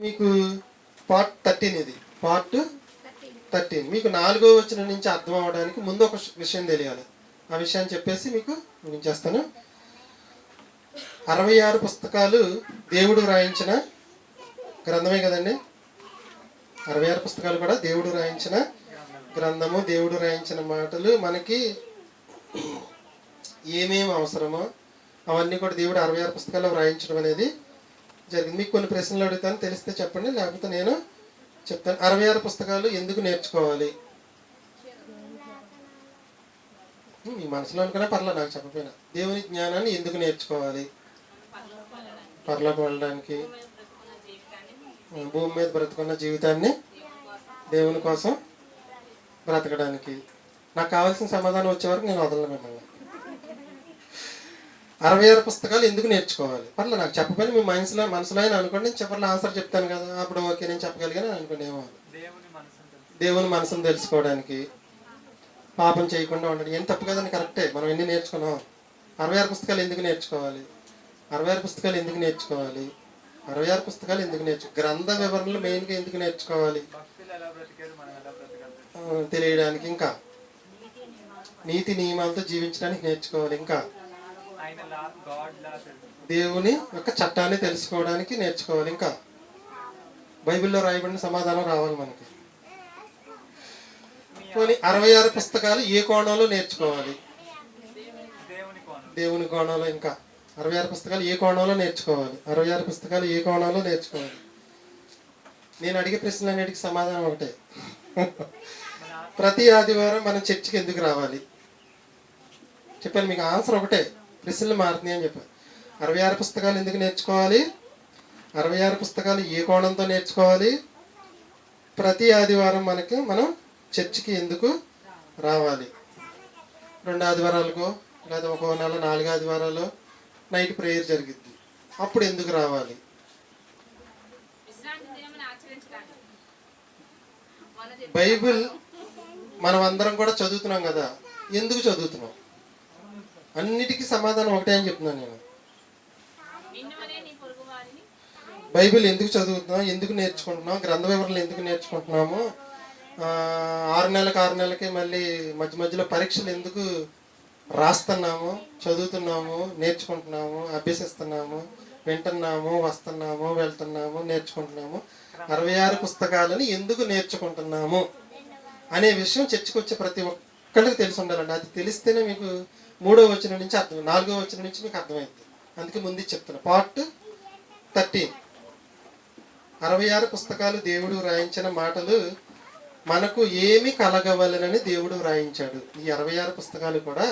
మీకు part thirteen ఇది. Part thirteen మీకు నాలుగో వచ్చిన నుంచి అర్థం అవడానికి ముందు ఒక విషయం తెలియాలి. ఆ విషయాన్ని చెప్పేసి మీకు ముగించేస్తాను. చేస్తాను అరవై ఆరు పుస్తకాలు దేవుడు రాయించిన గ్రంథమే కదండి? అరవై ఆరు పుస్తకాలు కూడా దేవుడు రాయించిన గ్రంథము దేవుడు రాయించిన మాటలు మనకి ఏమేమి అవసరమో అవన్నీ కూడా దేవుడు అరవై ఆరు పుస్తకాల్లో వ్రాయించడం అనేది జరిగింది. మీకు కొన్ని ప్రశ్నలు అడుగుతాను తెలిస్తే చెప్పండి లేకపోతే నేను చెప్తాను. అరవై ఆరు పుస్తకాలు ఎందుకు నేర్చుకోవాలి? మీ మనసులో అనుకున్నా పర్లేదు నాకు చెప్పకపోయినా. దేవుని జ్ఞానాన్ని ఎందుకు నేర్చుకోవాలి? పర్లోకి వెళ్ళడానికి భూమి మీద బ్రతుకున్న జీవితాన్ని దేవుని కోసం బ్రతకడానికి. నాకు కావాల్సిన సమాధానం వచ్చే వరకు నేను వదలను మిమ్మల్ని. అరవై ఆరు పుస్తకాలు ఎందుకు నేర్చుకోవాలి? పర్లే నాకు చెప్పకపోయినా మీ మనసులో మనసులో అయినా అనుకోండి నేను ఆన్సర్ చెప్తాను కదా. అప్పుడు ఓకే నేను చెప్పగలిగాను అనుకోండి ఏమో దేవుని మనసును తెలుసుకోవడానికి పాపం చేయకుండా ఉండడం. ఏం తప్పు కదండి కరెక్టే. మనం ఎన్ని నేర్చుకున్నాం? అరవై ఆరు పుస్తకాలు ఎందుకు నేర్చుకోవాలి? అరవై ఆరు పుస్తకాలు ఎందుకు నేర్చుకోవాలి? అరవై ఆరు పుస్తకాలు ఎందుకు నేర్చు గ్రంథ వివరణలు మెయిన్గా ఎందుకు నేర్చుకోవాలి? తెలియడానికి ఇంకా. నీతి నియమాలతో జీవించడానికి నేర్చుకోవాలి ఇంకా. దేవుని యొక్క చట్టాన్ని తెలుసుకోవడానికి నేర్చుకోవాలి ఇంకా. బైబిల్లో రాయబడిన సమాధానం రావాలి మనకి. పోనీ అరవై ఆరు పుస్తకాలు ఏ కోణంలో నేర్చుకోవాలి? దేవుని కోణంలో ఇంకా. అరవై ఆరు పుస్తకాలు ఏ కోణంలో నేర్చుకోవాలి? అరవై ఆరు పుస్తకాలు ఏ కోణంలో నేర్చుకోవాలి? నేను అడిగే ప్రశ్నలన్నిటికీ సమాధానం ఒకటే. ప్రతి ఆదివారం మనం చర్చికి ఎందుకు రావాలి? చెప్పాను మీకు ఆన్సర్ ఒకటే. ప్రశ్నలు మారుతున్నాయి అని చెప్పారు. అరవై ఆరు పుస్తకాలు ఎందుకు నేర్చుకోవాలి? అరవై ఆరు పుస్తకాలు ఏ కోణంతో నేర్చుకోవాలి? ప్రతి ఆదివారం మనకి మనం చర్చికి ఎందుకు రావాలి? రెండు ఆదివారాలకో లేదా ఒక నెల నాలుగు ఆదివారాలు నైట్ ప్రేయర్ జరిగిద్ది. అప్పుడు ఎందుకు రావాలి? బైబిల్ మనం అందరం కూడా చదువుతున్నాం కదా. ఎందుకు చదువుతున్నాం? అన్నిటికీ సమాధానం ఒకటే అని చెప్తున్నాను నేను. బైబిల్ ఎందుకు చదువుతున్నాం ఎందుకు నేర్చుకుంటున్నాం గ్రంథ వివరణలు ఎందుకు నేర్చుకుంటున్నాము ఆరు నెలలకు ఆరు నెలలకి మళ్ళీ మధ్య మధ్యలో పరీక్షలు ఎందుకు రాస్తున్నాము చదువుతున్నాము నేర్చుకుంటున్నాము అభ్యసిస్తున్నాము వింటున్నాము వస్తున్నాము వెళ్తున్నాము నేర్చుకుంటున్నాము. అరవై ఆరు పుస్తకాలని ఎందుకు నేర్చుకుంటున్నాము అనే విషయం చర్చకు వచ్చే ప్రతి ఒక్కళ్ళకి తెలిసి ఉండాలండి. అది తెలిస్తేనే మీకు మూడో వచ్చిన నుంచి అర్థం నాలుగో వచ్చిన నుంచి మీకు అర్థమైంది అందుకే ముందు చెప్తున్నా. పార్ట్ థర్టీన్ అరవై ఆరు పుస్తకాలు దేవుడు వ్రాయించిన మాటలు మనకు ఏమి కలగవలనని దేవుడు వ్రాయించాడు. ఈ అరవై ఆరు పుస్తకాలు కూడా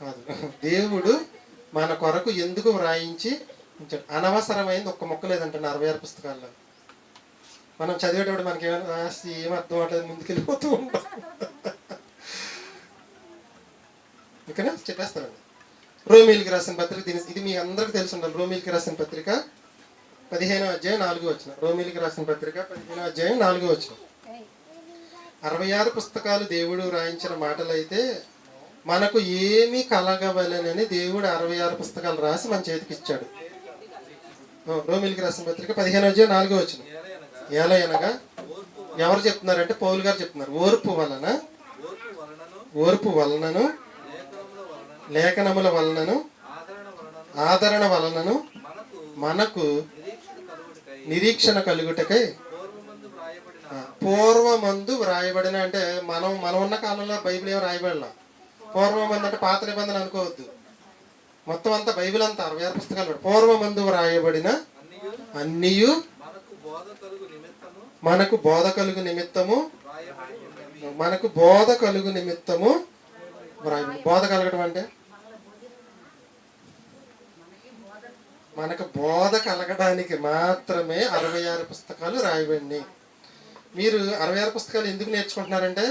కాదు. దేవుడు మన కొరకు ఎందుకు వ్రాయించి ఉంచాడు? అనవసరమైంది ఒక్క మొక్క లేదంటే అరవై ఆరు పుస్తకాల్లో. మనం చదివేటప్పుడు మనకి ఏమైనా ఏం అర్థం అవట్లేదు ముందుకెళ్ళిపోతూ ఉంటాం. ఓకేనా చెప్పేస్తానండి. రోమిల్కి రాసిన పత్రిక దీని ఇది మీ అందరికీ తెలిసి ఉండాలి రోమిల్కి రాసిన పత్రిక పదిహేనో అధ్యాయం నాలుగో వచ్చిన రోమిల్కి రాసిన పత్రిక పదిహేనో అధ్యాయం నాలుగో వచ్చిన అరవై ఆరు పుస్తకాలు దేవుడు రాయించిన మాటలు అయితే మనకు ఏమి కలగవలనని దేవుడు అరవై ఆరు పుస్తకాలు రాసి మన చేతికి ఇచ్చాడు. రోమిల్కి రాసిన పత్రిక పదిహేను అధ్యాయం నాలుగో వచ్చిన ఎలా అనగా ఎవరు చెప్తున్నారంటే పౌలు గారు చెప్తున్నారు. ఓర్పు వలన ఓర్పు వలనను లేఖనముల వలనను ఆదరణ వలనను మనకు నిరీక్షణ కలుగుటకై పూర్వమందు వ్రాయబడిన అంటే మనం మనం ఉన్న కాలంలో బైబిల్ ఏమి రాయబడలా? పూర్వమందు అంటే పాత నిబంధన అనుకోవద్దు. మొత్తం అంతా బైబిల్ అంతా అరవై ఆరు పుస్తకాలు పూర్వమందు వ్రాయబడిన అన్నీయు మనకు బోధ కలుగు నిమిత్తము మనకు బోధ కలుగు నిమిత్తము బోధ కలగడం అంటే? మనకు బోధ కలగడానికి మాత్రమే అరవై ఆరు పుస్తకాలు రాయబడి మీరు అరవై ఆరు పుస్తకాలు ఎందుకు నేర్చుకుంటున్నారంటే?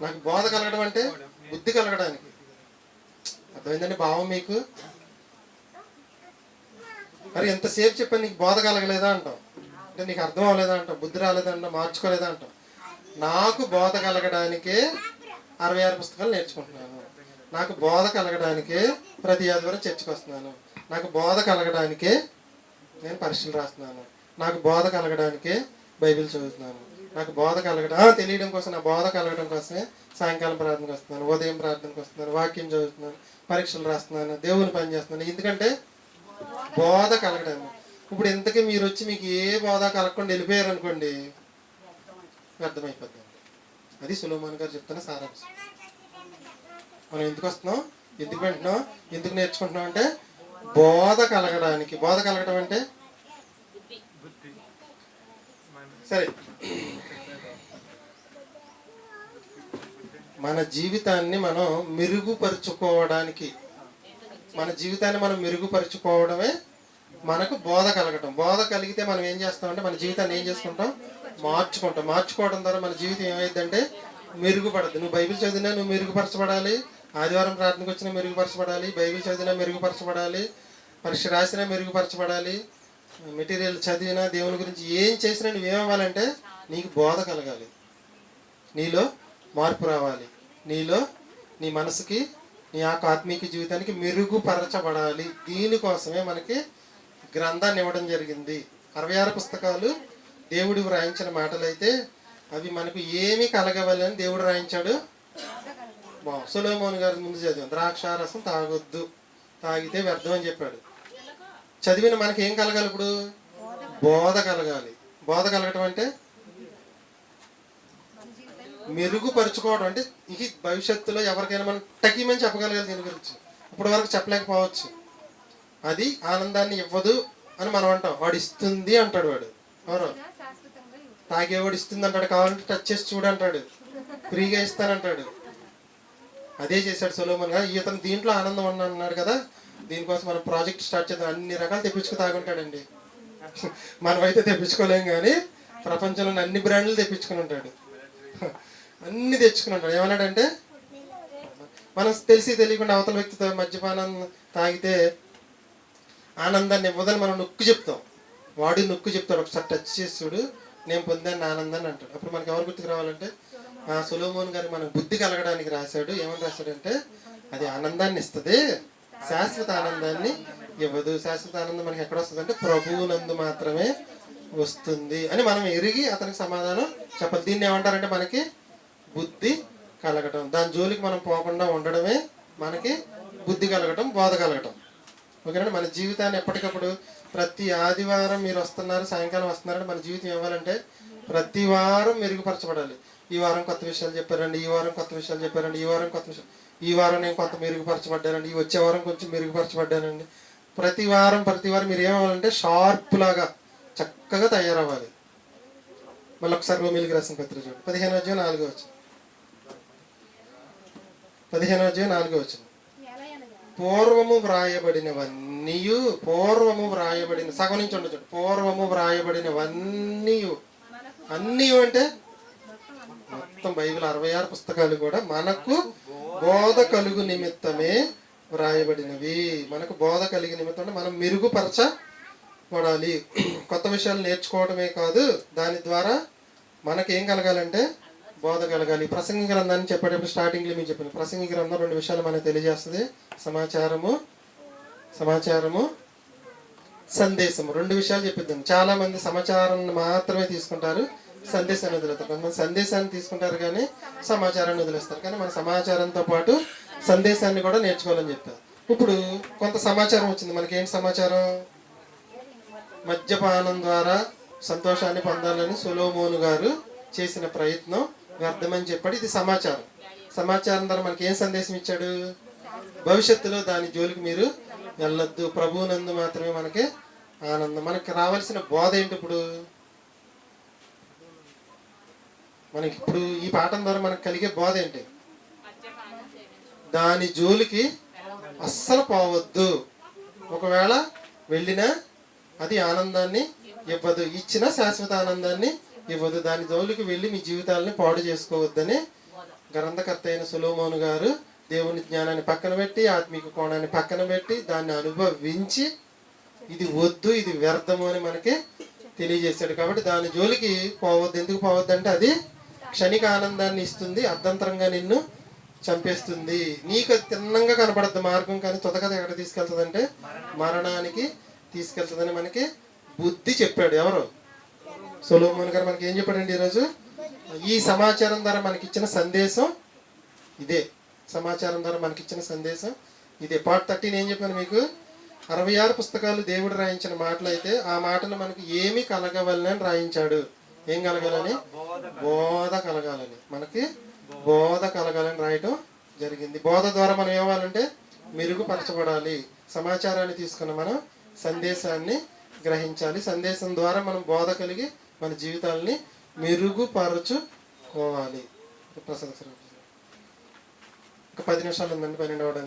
నాకు బోధ కలగడం అంటే బుద్ధి కలగడానికి. అర్థమైందండి భావం మీకు? మరి ఎంతసేపు చెప్పాను నీకు బోధ కలగలేదా అంటాం అంటే నీకు అర్థం అవ్వలేదా అంటాం బుద్ధి రాలేదా అంటాం మార్చుకోలేదా అంటాం నాకు బోధ కలగడానికే అరవై ఆరు పుస్తకాలు నేర్చుకుంటున్నాను. నాకు బోధ కలగడానికే ప్రతి ఆదివారం చర్చకు వస్తున్నాను. నాకు బోధ కలగడానికే నేను పరీక్షలు రాస్తున్నాను. నాకు బోధ కలగడానికే బైబిల్ చదువుతున్నాను. నాకు బోధ కలగడం తెలియడం కోసం నా బోధ కలగడం కోసమే సాయంకాలం ప్రార్థనకు వస్తున్నాను. ఉదయం ప్రార్థనకు వస్తున్నాను. వాక్యం చదువుతున్నాను. పరీక్షలు రాస్తున్నాను. దేవుని పని చేస్తున్నాను. ఎందుకంటే బోధ కలగడం ఇప్పుడు ఇంతకీ మీరు వచ్చి మీకు ఏ బోధ కలగకుండా వెళ్ళిపోయారు అనుకోండి వ్యర్థమైపోతుంది అది సులోమాన్ గారు చెప్తున్న సారాంశం. మనం ఎందుకు వస్తున్నాం? ఎందుకు వింటున్నాం? ఎందుకు నేర్చుకుంటున్నాం అంటే బోధ కలగడానికి. బోధ కలగడం అంటే? సరే. మన జీవితాన్ని మనం మెరుగుపరుచుకోవడానికి. మన జీవితాన్ని మనం మెరుగుపరుచుకోవడమే మనకు బోధ కలగటం. బోధ కలిగితే మనం ఏం చేస్తామంటే మన జీవితాన్ని ఏం చేసుకుంటాం? మార్చుకుంటాం. మార్చుకోవడం ద్వారా మన జీవితం ఏమైందంటే మెరుగుపడదు నువ్వు బైబిల్ చదివినా నువ్వు మెరుగుపరచబడాలి. ఆదివారం ప్రార్థనకు వచ్చినా మెరుగుపరచబడాలి. బైబిల్ చదివినా మెరుగుపరచబడాలి. పరీక్ష రాసినా మెరుగుపరచబడాలి. మెటీరియల్ చదివినా దేవుని గురించి ఏం చేసినా నువ్వేమవ్వాలంటే నీకు బోధ కలగాలి. నీలో మార్పు రావాలి. నీలో నీ మనసుకి నీ యొక్క ఆత్మీయ జీవితానికి మెరుగుపరచబడాలి. దీనికోసమే మనకి గ్రంథాన్ని ఇవ్వడం జరిగింది. అరవై ఆరు పుస్తకాలు దేవుడు వ్రాయించిన మాటలైతే అవి మనకు ఏమి కలగవలని దేవుడు రాయించాడు బా సులోమోన్ గారి ముందు చదివాం. ద్రాక్షారసం తాగొద్దు. తాగితే వ్యర్థం అని చెప్పాడు. చదివిన మనకి ఏం కలగాలి ఇప్పుడు? బోధ కలగాలి. బోధ కలగటం అంటే? మెరుగుపరుచుకోవడం అంటే ఇది భవిష్యత్తులో ఎవరికైనా మనం టకీమని చెప్పగలగాలి దీని గురించి. ఇప్పటి వరకు చెప్పలేకపోవచ్చు. అది ఆనందాన్ని ఇవ్వదు అని మనం అంటాం. వాడు ఇస్తుంది అంటాడు వాడు. అవును తాగేవాడు ఇస్తుంది అంటాడు కావాలంటే టచ్ చేసి చూడంటాడు. ఫ్రీగా ఇస్తానంటాడు. అదే చేశాడు సొలోమన్ గారు. ఇతను దీంట్లో ఆనందం అన్న అన్నాడు కదా దీనికోసం మనం ప్రాజెక్ట్ స్టార్ట్ చేద్దాం. అన్ని రకాలు తెప్పించుకు తాగుంటాడండి. మనమైతే తెప్పించుకోలేం కానీ ప్రపంచంలో అన్ని బ్రాండ్లు తెప్పించుకుని ఉంటాడు. అన్ని తెచ్చుకుని ఉంటాడు. ఏమన్నాడంటే మనం తెలిసి తెలియకుండా అవతల వ్యక్తితో మద్యపానం తాగితే ఆనందాన్ని ఇవ్వదని మనం నొక్కు చెప్తాం. వాడు నొక్కు చెప్తాడు. ఒకసారి టచ్ చేసి చూడు. నేను పొందాను ఆనందాన్ని అంటాడు. అప్పుడు మనకి ఎవరు గుర్తుకు రావాలంటే ఆ సులోమోన్ గారు మనకు బుద్ధి కలగడానికి రాశాడు. ఏమని రాశాడంటే అది ఆనందాన్ని ఇస్తుంది శాశ్వత ఆనందాన్ని ఇవ్వదు. శాశ్వత ఆనందం మనకి ఎక్కడ వస్తుంది అంటే ప్రభువునందు మాత్రమే వస్తుంది అని మనం ఎరిగి అతనికి సమాధానం చెప్పాలి. దీన్ని ఏమంటారంటే మనకి బుద్ధి కలగటం. దాని జోలికి మనం పోకుండా ఉండడమే మనకి బుద్ధి కలగటం బోధ కలగటం. ఓకేనా మన జీవితాన్ని ఎప్పటికప్పుడు ప్రతి ఆదివారం మీరు వస్తున్నారు సాయంకాలం వస్తున్నారంటే మన జీవితం ఇవ్వాలంటే ప్రతి వారం మెరుగుపరచబడాలి. ఈ వారం కొత్త విషయాలు చెప్పారండి ఈ వారం కొత్త విషయాలు చెప్పారండి ఈ వారం కొత్త విషయాలు. ఈ వారం నేను కొంత మెరుగుపరచబడ్డానండి ఈ వచ్చే వారం కొంచెం మెరుగుపరచబడ్డానండి. ప్రతి వారం ప్రతి వారం మీరు ఏమవ్వాలంటే షార్ప్ లాగా చక్కగా తయారవ్వాలి. మళ్ళీ ఒకసారి రోమిలికి రాసిన పత్రిక చూడండి. పదిహేను అధ్యాయం నాలుగో వచ్చింది పదిహేను అధ్యాయం నాలుగో వచ్చింది పూర్వము వ్రాయబడినవన్నీ పూర్వము వ్రాయబడిన సగం నుంచి ఉండొచ్చు. పూర్వము వ్రాయబడినవన్నీ అన్నీ అంటే మొత్తం బైబిల్ అరవై ఆరు పుస్తకాలు కూడా మనకు బోధ కలుగు నిమిత్తమే వ్రాయబడినవి. మనకు బోధ కలిగి నిమిత్తం అంటే మనం మెరుగుపరచబడాలి. కొత్త విషయాలు నేర్చుకోవడమే కాదు దాని ద్వారా మనకేం కలగాలంటే బోధ కలగాలి. ప్రసంగి గ్రంథాన్ని చెప్పేటప్పుడు స్టార్టింగ్లో మీకు చెప్పాను ప్రసంగి గ్రంథం రెండు విషయాలు మనకు తెలియజేస్తుంది. సమాచారము సమాచారము సందేశము. రెండు విషయాలు చెప్పిద్దాం. చాలా మంది సమాచారాన్ని మాత్రమే తీసుకుంటారు. సందేశాన్ని వదిలేస్తారు. కొంతమంది సందేశాన్ని తీసుకుంటారు కానీ సమాచారాన్ని వదిలేస్తారు. కానీ మన సమాచారంతో పాటు సందేశాన్ని కూడా నేర్చుకోవాలని చెప్పారు ఇప్పుడు కొంత సమాచారం వచ్చింది. మనకి సమాచారం? మద్యపానం ద్వారా సంతోషాన్ని పొందాలని సులోమోను గారు చేసిన ప్రయత్నం వ్యర్థమని చెప్పాడు. ఇది సమాచారం. సమాచారం ద్వారా మనకి ఏం సందేశం ఇచ్చాడు? భవిష్యత్తులో దాని జోలికి మీరు వెళ్ళొద్దు. ప్రభువునందు మాత్రమే మనకి ఆనందం. మనకి రావాల్సిన బోధ ఏంటి ఇప్పుడు? మనకి ఇప్పుడు ఈ పాఠం ద్వారా మనకు కలిగే బోధ ఏంటి? దాని జోలికి అస్సలు పోవద్దు. ఒకవేళ వెళ్ళినా అది ఆనందాన్ని ఇవ్వదు. ఇచ్చిన శాశ్వత ఆనందాన్ని ఇవ్వదు. దాని జోలికి వెళ్ళి మీ జీవితాలని పాడు చేసుకోవద్దని గ్రంథకర్త అయిన సులోమోను గారు దేవుని జ్ఞానాన్ని పక్కన పెట్టి ఆత్మీక కోణాన్ని పక్కన పెట్టి దాన్ని అనుభవించి ఇది వద్దు ఇది వ్యర్థము అని మనకి తెలియజేశాడు. కాబట్టి దాని జోలికి పోవద్దు. ఎందుకు పోవద్దు అంటే అది క్షణిక ఆనందాన్ని ఇస్తుంది అర్ధంతరంగా నిన్ను చంపేస్తుంది. నీకు అది తిన్నంగా కనపడద్దు మార్గం కానీ తొదకది ఎక్కడ తీసుకెళ్తుందంటే మరణానికి తీసుకెళ్తుందని మనకి బుద్ధి చెప్పాడు ఎవరు? సొలోమోన్ గారు మనకి ఏం చెప్పాడండి ఈరోజు? ఈ సమాచారం ద్వారా మనకి ఇచ్చిన సందేశం ఇదే. సమాచారం ద్వారా మనకిచ్చిన సందేశం ఇదే. పార్ట్ థర్టీన్ ఏం చెప్పాను మీకు? అరవై ఆరు పుస్తకాలు దేవుడు రాయించిన మాటలు అయితే ఆ మాటలు మనకు ఏమి కలగవలని రాయించాడు. ఏం కలగాలని? బోధ కలగాలని. మనకి బోధ కలగాలని రాయటం జరిగింది. బోధ ద్వారా మనం ఏమవ్వాలంటే మెరుగుపరచబడాలి. సమాచారాన్ని తీసుకున్న మనం సందేశాన్ని గ్రహించాలి. సందేశం ద్వారా మనం బోధ కలిగి మన జీవితాలని మెరుగుపరచుకోవాలి. ప్రసాద్ సార్ ఒక పది నిమిషాలు ఉందండి పన్నెండు అవడానికి